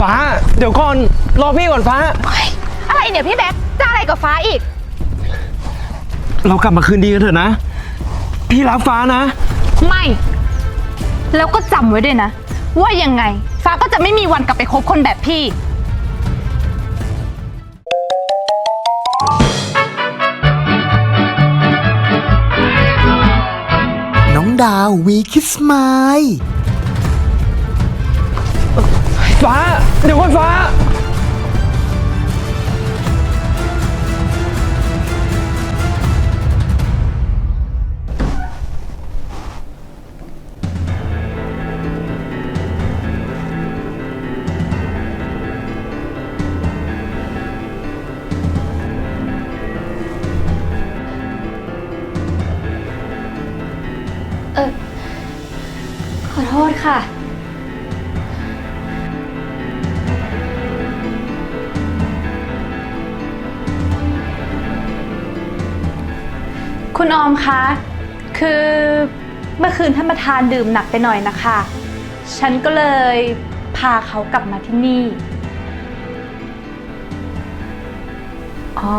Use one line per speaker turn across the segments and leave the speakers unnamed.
ฟ้า เดี๋ยวก่อน รอพี่ก่อนฟ้า
อะไรเนี่ยพี่แบ๊กจะอะไรกับฟ้าอีก
เรากลับมาคืนดีกันเถอะนะ พี่รักฟ้านะ
ไม่ แล้วก็จำไว้ด้วยนะ ว่ายังไง ฟ้าก็จะไม่มีวันกลับไปคบคนแบบพี่
น้องดาววีคิสไมล์
ฟ้า เดี๋ยวก่อนฟ้า เออ
ขอโทษค่ะ
คุณออมคะ คือเมื่อคืนท่านประธานดื่มหนักไปหน่อยนะคะ ฉันก็เลยพาเขากลับมาที่นี่
อ๋อ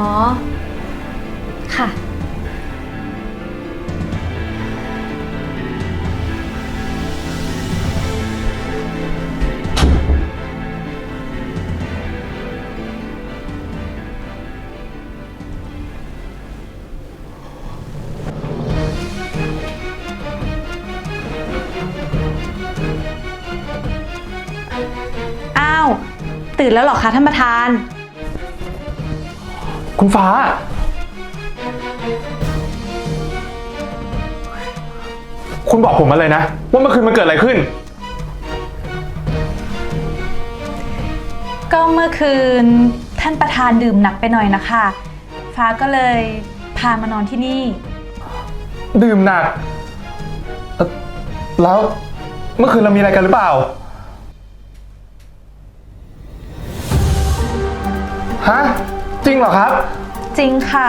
ตื่นแล้วเหรอคะท่านประธาน
คุณฟ้า คุณบอกผมมาเลยนะ ว่าเมื่อคืนมันเกิดอะไรขึ้น
ก็เมื่อคืนท่านประธานดื่มหนักไปหน่อยนะคะ ฟ้าก็เลยพามานอนที่นี่
ดื่มหนักเอ่อแล้วเมื่อคืนเรามีอะไรกันหรือเปล่า ฮะ จริงเหรอครับ
จริงค่ะ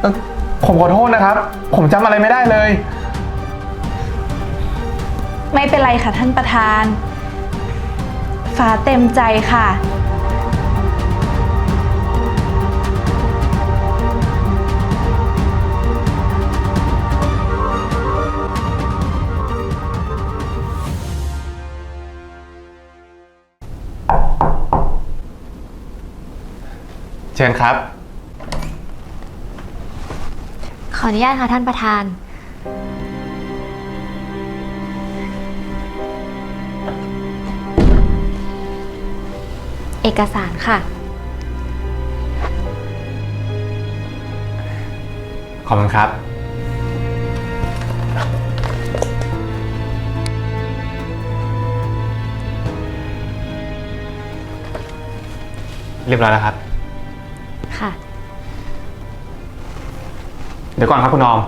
เอ่อผมขอโทษนะครับ ผมจำอะไรไม่ได้เลย
ไม่เป็นไรค่ะท่านประธาน ฟ้าเต็มใจค่ะ
ชิญครับ
ขออนุญาตค่ะท่านประธาน เอกสารค่ะ
ขอบคุณครับ เรียบร้อยแล้วครับ ดี๋ยวก่อนครับคุณออม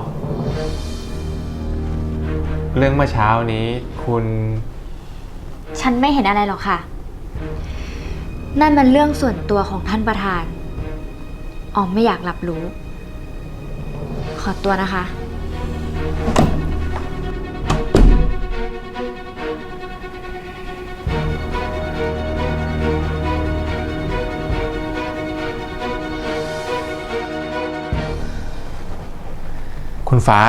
เรื่องเมื่อเช้านี้คุณ
ฉันไม่เห็นอะไรหรอกค่ะ นั่นมันเรื่องส่วนตัวของท่านประธาน ออมไม่อยากรับรู้ ขอตัวนะคะ
คุณฟ้า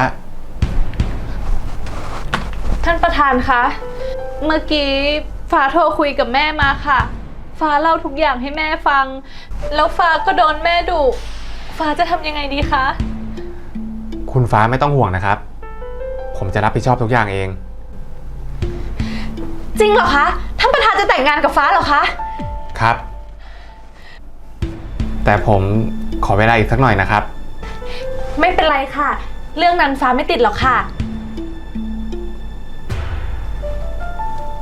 ท่านประธานคะ เมื่อกี้ฟ้าโทรคุยกับแม่มาค่ะ ฟ้าเล่าทุกอย่างให้แม่ฟัง แล้วฟ้าก็โดนแม่ดุฟ้าจะทำยังไงดีคะ
คุณฟ้าไม่ต้องห่วงนะครับ ผมจะรับผิดชอบทุกอย่างเอง
จริงเหรอคะ ท่านประธานจะแต่งงานกับฟ้าเหรอคะ
ครับ แต่ผมขอเวลาอีกสักหน่อยนะครับ
ไม่เป็นไรค่ะ เรื่องนั้นฟ้าไม่ติดหรอกค่ะ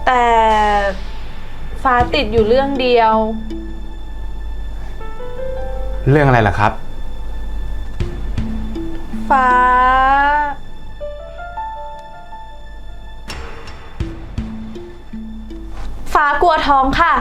แต่ฟ้าติดอยู่เรื่องเดียว
เรื่องอะไรล่ะครับ
ฟ้า ฟ้ากลัวท้องค่ะ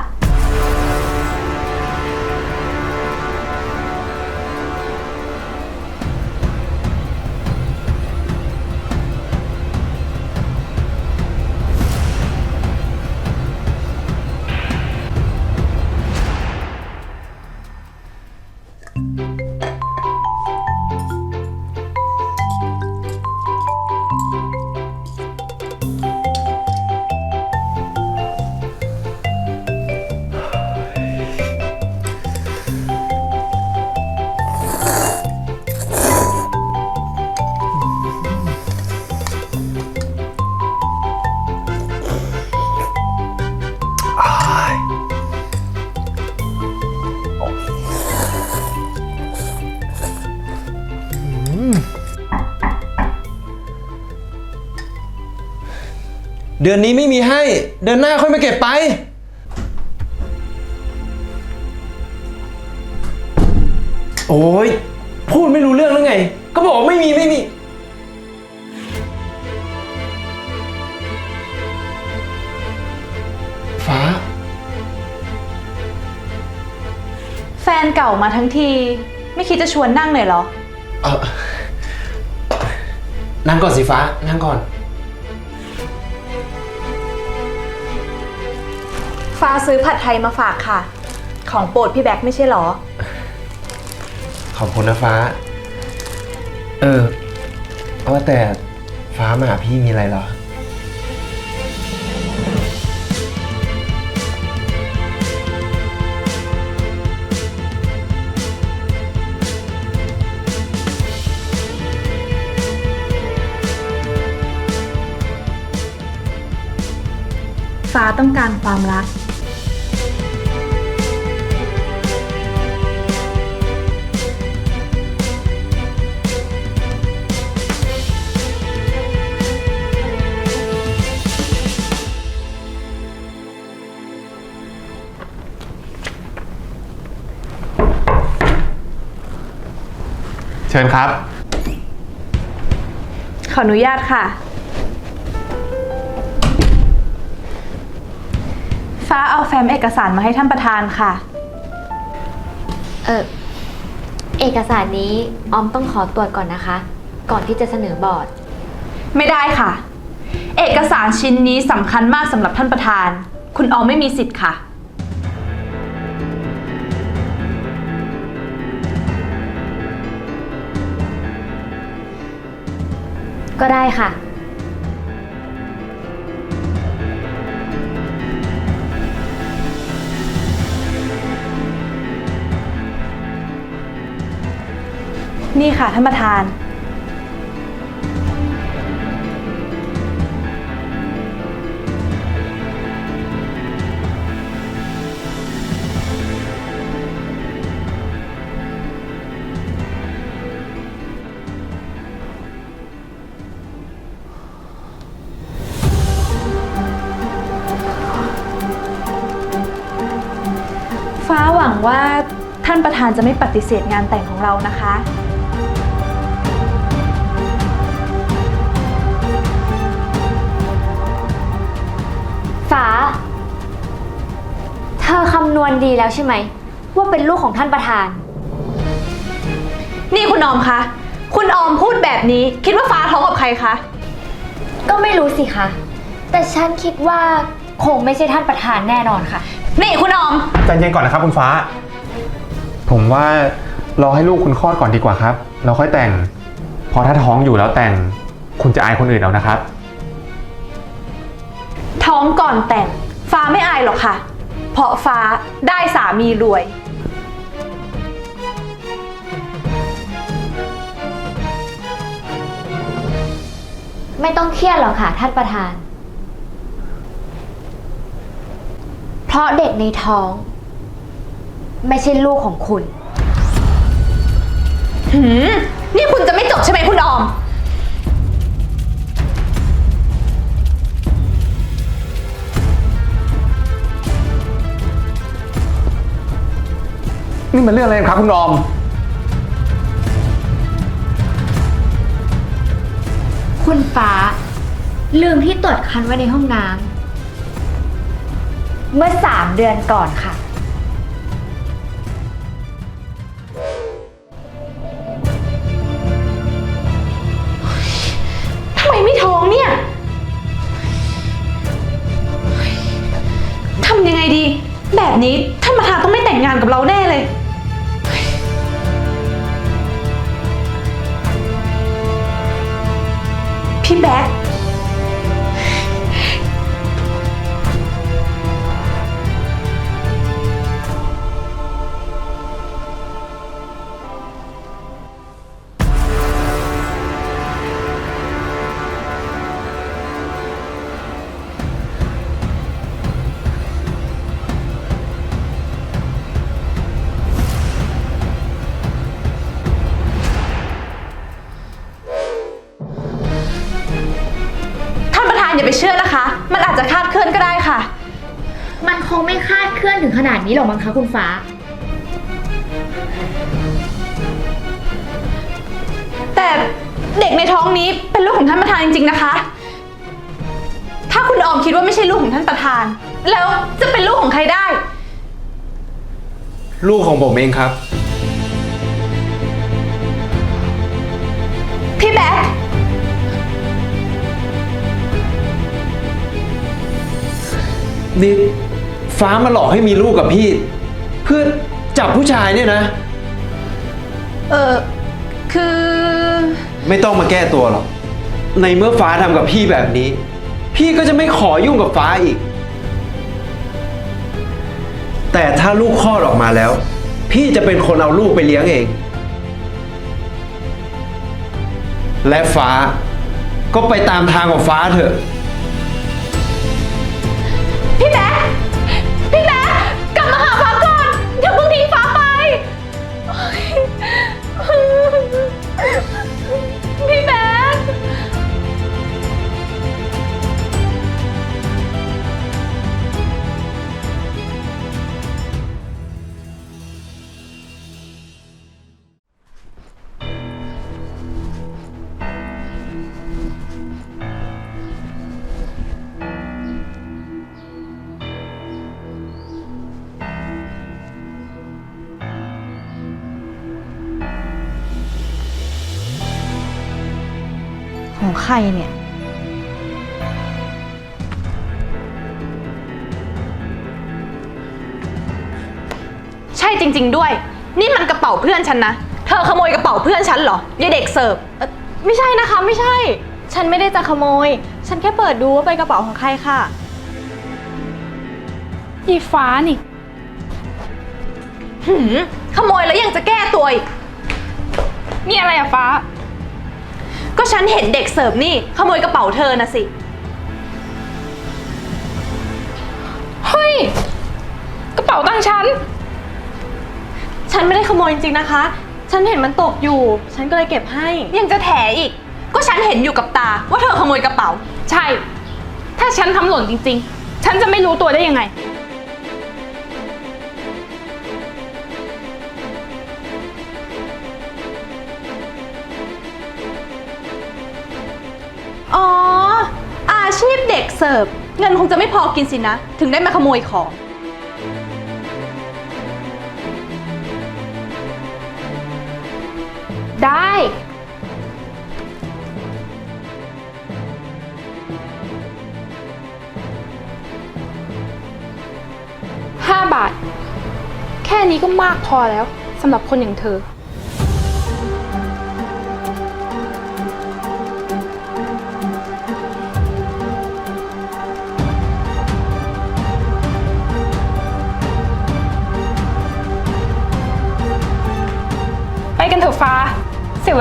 เดือนนี้ไม่มีให้ เดือนหน้าค่อยมาเก็บไป โอ้ยพูดไม่รู้เรื่องแล้วไง ก็บอกว่าไม่มีไม่มี ฟ้า
แฟนเก่ามาทั้งที ไม่คิดจะชวนนั่งเลยเหรอ
เออนั่งก่อนสิฟ้า นั่งก่อน
ฟ้าซื้อผัดไทยมาฝากค่ะ ของโปรดพี่แบ็คไม่ใช่เหรอ
ขอบคุณนะฟ้า เออว่าแต่ฟ้ามาหาพี่มีอะไรเหรอ
ฟ้าต้องการความรัก
ญครับ
ขออนุญาตค่ะ ฟ้าเอาแฟ้มเอกสารมาให้ท่านประธานค่ะ
เออเอกสารนี้ออมต้องขอตรวจก่อนนะคะ ก่อนที่จะเสนอบอร์ด
ไม่ได้ค่ะ เอกสารชิ้นนี้สำคัญมากสำหรับท่านประธาน คุณออมไม่มีสิทธิ์ค่ะ
ก็ได้ค่ะ
นี่ค่ะท่านประธานานประธานจะไม่ปฏิเสธงานแต่งของเรานะคะ
ฟ้า เธอคำนวณดีแล้วใช่ไหม ว่าเป็นลูกของท่านประธาน
นี่คุณออมคะ คุณออมพูดแบบนี้ คิดว่าฟ้าท้องกับใครคะ
ก็ไม่รู้สิคะ แต่ฉันคิดว่าคงไม่ใช่ท่านประธานแน่นอนค่ะ
นี่คุณออม
ใจเย็นก่อนนะครับคุณฟ้า ผมว่ารอให้ลูกคุณคลอดก่อนดีกว่าครับแล้วค่อยแต่งเพราะถ้าท้องอยู่แล้วแต่ง คุณจะอายคนอื่นเอานะครับ
ท้องก่อนแต่ง ฟ้าไม่อายหรอกค่ะ เพราะฟ้าได้สามีรวย
ไม่ต้องเครียดหรอกค่ะท่านประธาน เพราะเด็กในท้อง ไม่ใช่ลูกของคุณ
หืม นี่คุณจะไม่จบใช่ไหมคุณออม
นี่มันเรื่องอะไรกันครับคุณออม
คุณฟ้า ลืมที่ตรวจคันไว้ในห้องน้ำเมื่อสามเดือนก่อนค่ะ
ที่ท้องเนี่ยทำยังไงดี แบบนี้ท่านประธานต้องไม่แต่งงานกับเราแน่เลย พี่แบ๊ก
นาดนี้หรอกมั้งคะคุณฟ้า
แต่เด็กในท้องนี้เป็นลูกของท่านประธานจริง ๆ นะคะ ถ้าคุณออมคิดว่าไม่ใช่ลูกของท่านประธาน แล้วจะเป็นลูกของใครได้
ลูกของผมเองครับ
พี่แบ๊ก
นี่ ฟ้ามาหลอกให้มีลูกกับพี่ เพื่อจับผู้ชายเนี่ยนะ
เออคือ
ไม่ต้องมาแก้ตัวหรอก ในเมื่อฟ้าทำกับพี่แบบนี้ พี่ก็จะไม่ขอยุ่งกับฟ้าอีก แต่ถ้าลูกคลอดออกมาแล้ว พี่จะเป็นคนเอาลูกไปเลี้ยงเอง และฟ้าก็ไปตามทางของฟ้าเถอะ
พี่แบ๊ก
รเนี่ย
ใช่จริง ๆ ด้วย นี่มันกระเป๋าเพื่อนฉันนะ เธอขโมยกระเป๋าเพื่อนฉันเหรอยายเด็กเสิร์ฟ
ไม่ใช่นะคะ ไม่ใช่ ฉันไม่ได้จะขโมย ฉันแค่เปิดดูว่าเป็นกระเป๋าของใครค่ะ
ยีฟ้านี่
หืมขโมยแล้วยังจะแก้ตัวอีก
มีอะไรอะฟ้า
ก็ฉันเห็นเด็กเสิร์ฟนี่ขโมยกระเป๋าเธอนะสิ
เฮ้ย กระเป๋าตังค์ฉัน
ฉันไม่ได้ขโมยจริงๆนะคะ ฉันเห็นมันตกอยู่ ฉันก็เลยเก็บให้
ยังจะแถอีก ก็ฉันเห็นอยู่กับตา ว่าเธอขโมยกระเป๋า
ใช่ ถ้าฉันทำหล่นจริง ๆ ฉันจะไม่รู้ตัวได้ยังไง
เสิร์ฟเงินคงจะไม่พอกินสินะ ถึงได้มาขโมยของ
ได้ ห้าบาท แค่นี้ก็มากพอแล้วสำหรับคนอย่างเธอ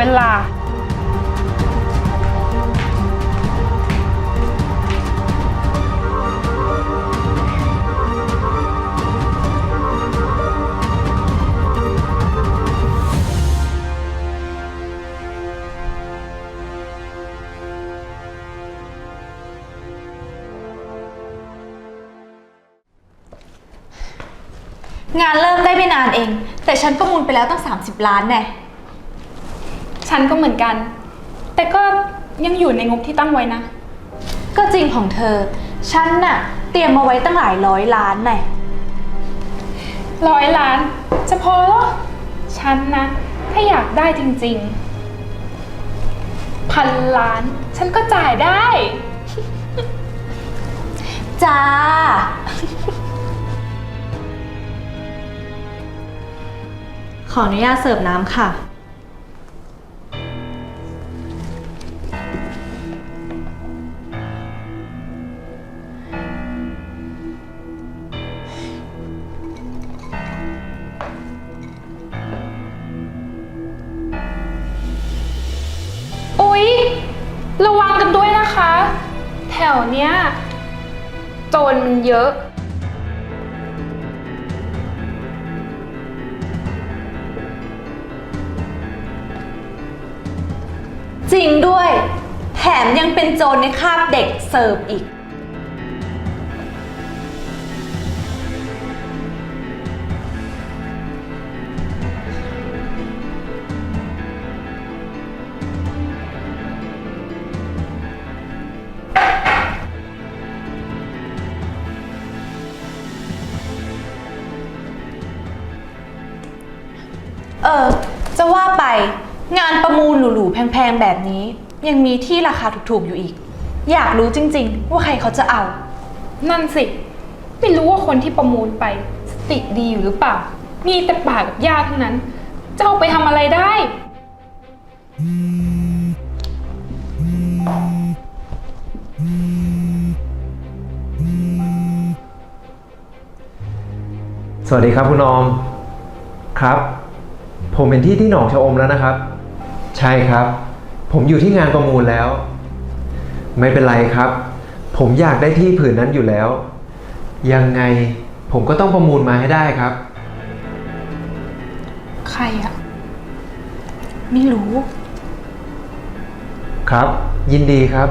เวลา
งานเริ่มได้ไม่นานเอง แต่ฉันประมูลไปแล้วตั้ง 30 ล้านแน่
ฉันก็เหมือนกัน แต่ก็ยังอยู่ในงบที่ตั้งไว้นะ
ก็จริงของเธอ ฉันน่ะ เตรียมมาไว้ตั้งหลายร้อยล้านแน่
ร้อยล้าน จะพอเหรอ ฉันนะ ถ้าอยากได้จริงๆ พันล้าน ฉันก็จ่ายได้
จ้า
ขออนุญาตเสิร์ฟน้ำค่ะ
วเนี้ยโจรมันเยอะ
จริงด้วย แถมยังเป็นโจรในคาบเด็กเสิร์ฟอีก เออ จะว่าไปงานประมูลหรูๆ แพงๆ แบบนี้ ยังมีที่ราคาถูกๆ อยู่อีก อยากรู้จริงๆ ว่าใครเขาจะเอา
นั่นสิ ไม่รู้ว่าคนที่ประมูลไป สติดีอยู่หรือเปล่า มีแต่ปากกับยาทั้งนั้นจะเอาไปทำอะไรได้
สวัสดีครับคุณออม ครับ ผมเป็นที่ที่หนองชะอมแล้วนะครับ ใช่ครับ ผมอยู่ที่งานประมูลแล้ว ไม่เป็นไรครับ ผมอยากได้ที่ผืนนั้นอยู่แล้ว ยังไงผมก็ต้องประมูลมาให้ได้ครับ
ใครอะ
ไม่รู้
ครับ ยินดีครับ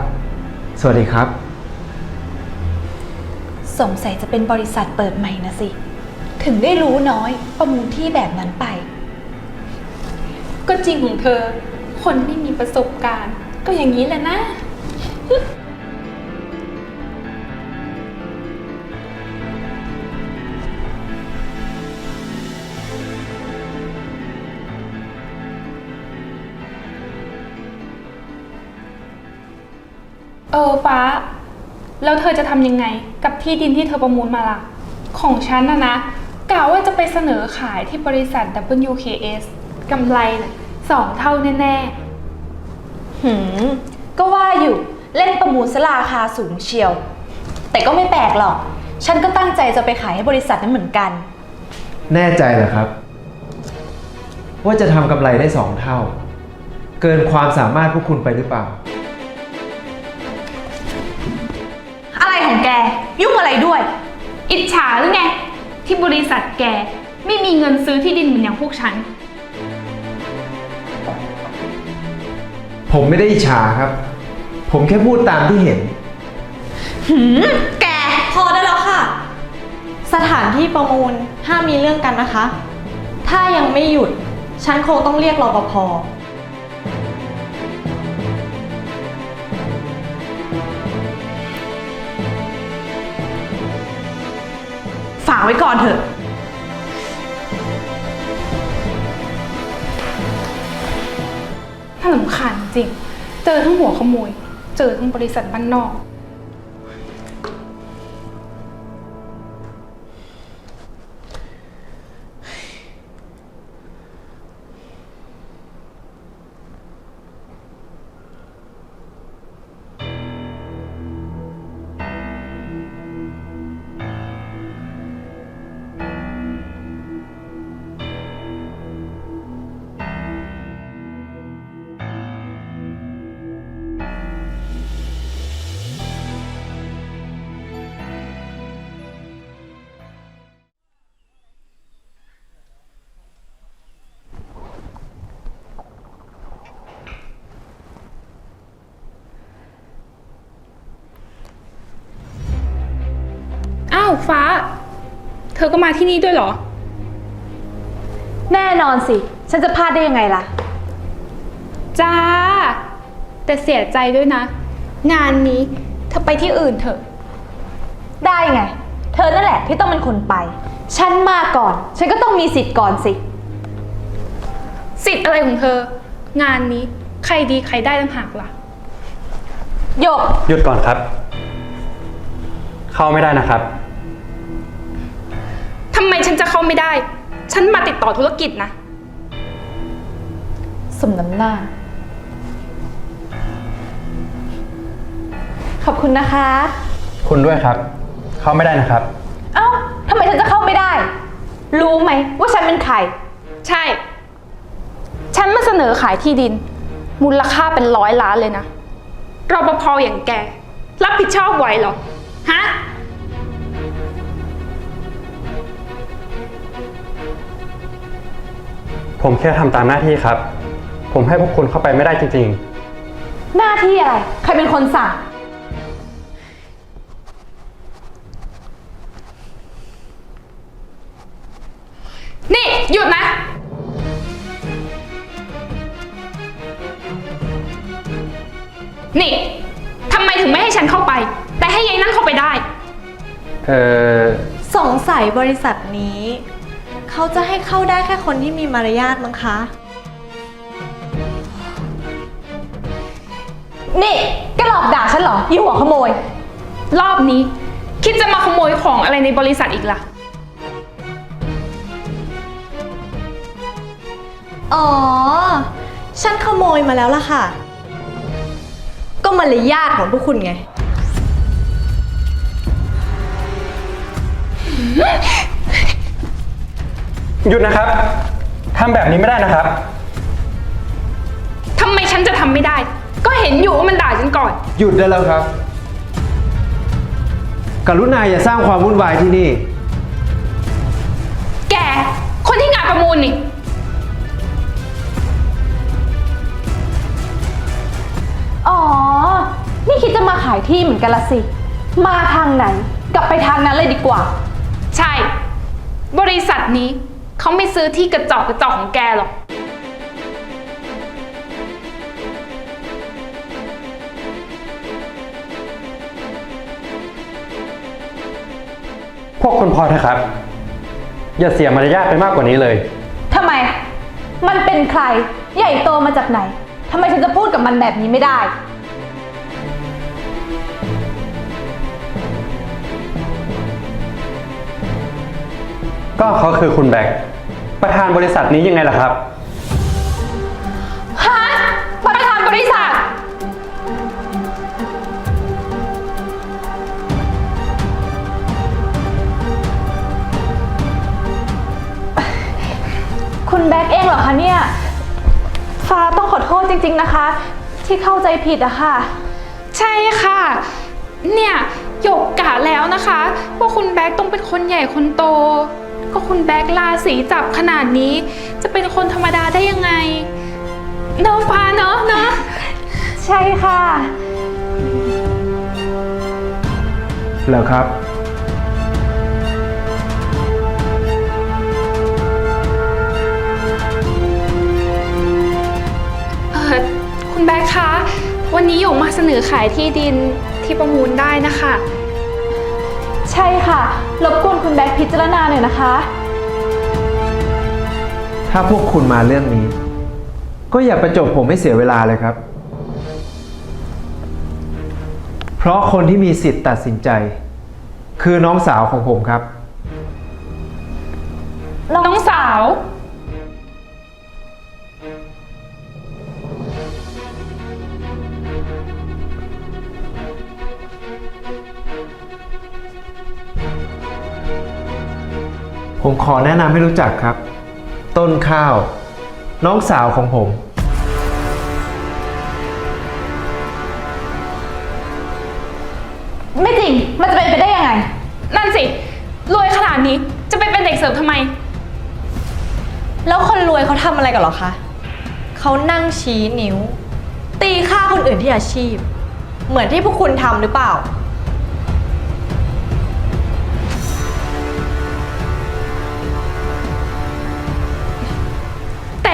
สวัสดีครับ
สงสัยจะเป็นบริษัทเปิดใหม่นะสิ ถึงได้รู้น้อยประมูลที่แบบนั้นไป
ก็จริงของเธอ คนไม่มีประสบการณ์ ก็อย่างนี้แหละนะ เออฟ้า แล้วเธอจะทำยังไง กับที่ดินที่เธอประมูลมาล่ะ ของฉันนะนะกล่าวว่าจะไปเสนอขายที่บริษัท WKS กำไรนะ่ะ สองเท่าแน่
หืม ก็ว่าอยู่เล่นประมูลสราคาสูงเชียว แต่ก็ไม่แปลกหรอก ฉันก็ตั้งใจจะไปขายให้บริษัทนั้นเหมือนกัน
แน่ใจเหรอครับ ว่าจะทำกำไรได้สองเท่า เกินความสามารถพวกคุณไปหรือเปล่า
อะไรของแก ยุ่งอะไรด้วย
ๆอิจฉาหรือไง ที่บริษัทแกไม่มีเงินซื้อที่ดินเหมือนอย่างพวกฉัน
ผมไม่ได้อิจฉาครับ ผมแค่พูดตามที่เห็น
หืม แก
พอได้แล้วค่ะ สถานที่ประมูลห้ามมีเรื่องกันนะคะ ถ้ายังไม่หยุด ฉันคงต้องเรียกรปภ
ฝากไว้ก่อนเถอะ
ถ้าลำคาญจริง เจอทั้งหัวขโมย เจอทั้งบริษัทบ้านนอกาวฟ้า เธอก็มาที่นี่ด้วยเหรอ
แน่นอนสิ ฉันจะพลาดได้ยังไงล่ะ
จ้า แต่เสียใจด้วยนะ งานนี้เธอไปที่อื่นเถอะ
ได้ไง เธอนั่นแหละที่ต้องเป็นคนไป ฉันมาก่อน ฉันก็ต้องมีสิทธิ์ก่อนสิ
สิทธิ์อะไรของเธอ งานนี้ใครดีใครได้ต่างหากล่ะ
หยก
หยุดก่อนครับ เข้าไม่ได้นะครับ
ทำไมฉันจะเข้าไม่ได้ ฉันมาติดต่อธุรกิจนะ
สมน้ำหน้า ขอบคุณนะคะ
คุณด้วยครับ เข้าไม่ได้นะครับ
เอ้าทำไมฉันจะเข้าไม่ได้ รู้ไหมว่าฉันเป็นใคร
ใช่ ฉันมาเสนอขายที่ดิน มูลค่าเป็นร้อยล้านเลยนะรปภอย่างแก รับผิดชอบไหวเหรอ ฮะ
ผมแค่ทำตามหน้าที่ครับ ผมให้พวกคุณเข้าไปไม่ได้จริง
หน้าที่อะไร ใครเป็นคนสั่ง
นี่ หยุดนะ นี่ทำไมถึงไม่ให้ฉันเข้าไป แต่ให้ยายนั่นเข้าไปได้
ๆ เออ
สงสัยบริษัทนี้ เขาจะให้เข้าได้แค่คนที่มีมารยาทมั้งคะ
นี่แกหลอกด่าฉันเหรอยี่หัวขโมย
รอบนี้ คิดจะมาขโมยของอะไรในบริษัทอีกล่ะ
อ๋อ ฉันขโมยมาแล้วล่ะค่ะ ก็มารยาทของพวกคุณไง
หยุดนะครับทำแบบนี้ไม่ได้นะครับ
ทำไมฉันจะทำไม่ได้ ก็เห็นอยู่ว่ามันด่าฉันก่อน
หยุดได้แล้วครับ กรุณาอย่าสร้างความวุ่นวายที่นี่
แก คนที่งานประมูลนี่
อ๋อ นี่คิดจะมาขายที่เหมือนกันละสิ มาทางไหน กลับไปทางนั้นเลยดีกว่า
ใช่ บริษัทนี้ เขาไม่ซื้อที่กระจอกกระจอกของแกหรอก
พวกคุณพอเถอะครับ อย่าเสียมารยาทไปมากกว่านี้เลย
ทำไม มันเป็นใคร ใหญ่โตมาจากไหน ทำไมฉันจะพูดกับมันแบบนี้ไม่ได้
ก็เขาคือคุณแบก ประธานบริษัทนี้ยังไงล่ะครับ
ฮะประธานบริษัท
คุณแบ็คเองเหรอคะเนี่ย ฟ้าต้องขอโทษจริงๆนะคะ ที่เข้าใจผิดอะค่ะ
ใช่ค่ะ เนี่ยหยกกะแล้วนะคะ ว่าคุณแบ็คต้องเป็นคนใหญ่คนโต ก็คุณแบ็คลาสีจับขนาดนี้ จะเป็นคนธรรมดาได้ยังไง เนอะฟ้าเนอะเนอะ
ใช่ค่ะ
แล้วครับ
เออคุณแบ็คคะ วันนี้หยกมาเสนอขายที่ดินที่ประมูลได้นะคะ
ใช่ค่ะรบกวนคุณแบ็คพิจารณาหน่อยนะคะ
ถ้าพวกคุณมาเรื่องนี้ ก็อย่าประจบผมให้เสียเวลาเลยครับ เพราะคนที่มีสิทธิ์ตัดสินใจ คือน้องสาวของผมครับ
น้องสาว
ขอแนะนำให้รู้จักครับ ต้นข้าว น้องสาวของผม
ไม่จริง มันจะเป็นไปได้ยังไง
นั่นสิ รวยขนาดนี้จะไปเป็นเด็กเสิร์ฟทำไม
แล้วคนรวยเขาทำอะไรกันเหรอคะ เขานั่งชี้นิ้ว ตีค่าคนอื่นที่อาชีพ เหมือนที่พวกคุณทำหรือเปล่า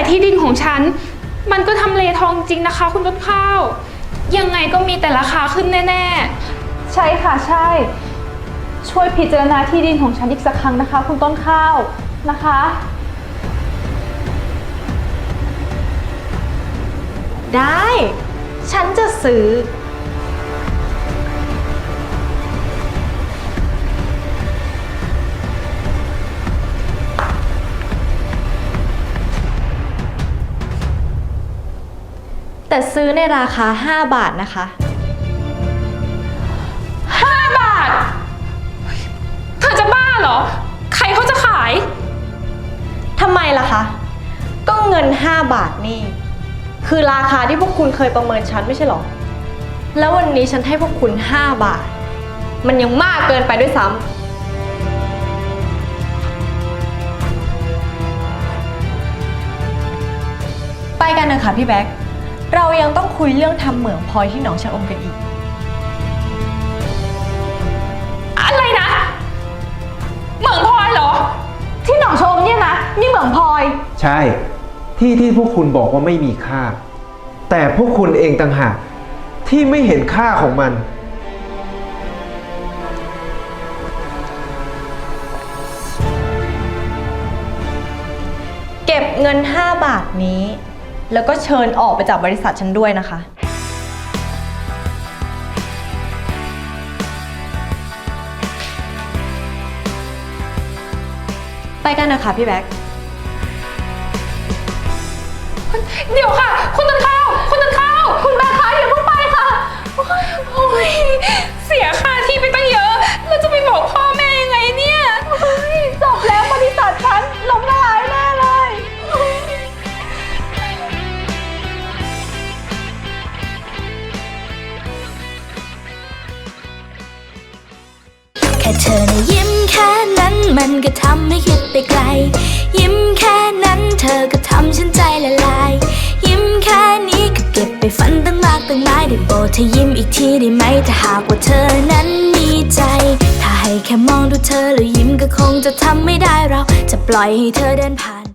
ที่ดินของฉัน มันก็ทำเลทองจริงนะคะ คุณต้นข้าว ยังไงก็มีแต่ราคาขึ้นแน่
ใช่ค่ะใช่ ช่วยพิจารณาที่ดินของฉันอีกสักครั้งนะคะ คุณต้นข้าวนะคะ
ได้ ฉันจะซื้อ แต่ซื้อในราคา 5 บาทนะคะ
ๆ5บาท เธอจะบ้าเหรอ ใครเขาจะขาย
ทำไมล่ะคะ ก็เงิน 5 บาทนี่ คือราคาที่พวกคุณเคยประเมินฉันไม่ใช่หรอ แล้ววันนี้ฉันให้พวกคุณ 5 บาท มันยังมากเกินไปด้วยซ้ำไปกันเถอะค่ะพี่แบ๊ก เรายังต้องคุยเรื่องทำเหมืองพลอยที่หนองชะอมกันอีก
อะไรนะ เหมืองพลอยเหรอ
ที่หนองชมเนี่ยนะนี่เหมืองพลอย
ใช่ ที่ที่พวกคุณบอกว่าไม่มีค่า แต่พวกคุณเองต่างหากที่ไม่เห็นค่าของมัน
ก็บเงิน 5 บาทนี้ แล้วก็เชิญออกไปจากบริษัทฉันด้วยนะคะ ไปกันนะคะพี่แบ๊ก
เดี๋ยวค่ะ คุณต้นข้าว คุณต้นข้าว คุณแม่คะอย่าเพิ่งไปค่ะโอ๊ยโอ้ยเสียค่าที่ไปตั้งเยอะ แล้วจะไปบอกพ่อแม่ยังไงเนี่ยโอ๊ยจบแล้วบริษัทฉันล้มละลายแน่เลย
ค่เธอนะยิ้มแค่นั้นมันก็ทำให้คิดไปไกล ยิ้มแค่นั้นเธอก็ทำฉันใจละลาย ยิ้มแค่นี้ก็เก็บไปฝันตั้งมากตั้งหลายได้โบเธอยิ้มอีกทีได้ไหมถ้าหากว่าเธอนั้นมีใจ ถ้าให้แค่มองดูเธอแล้วยิ้มก็คงจะทำไม่ได้เราจะปล่อยให้เธอเดินผ่าน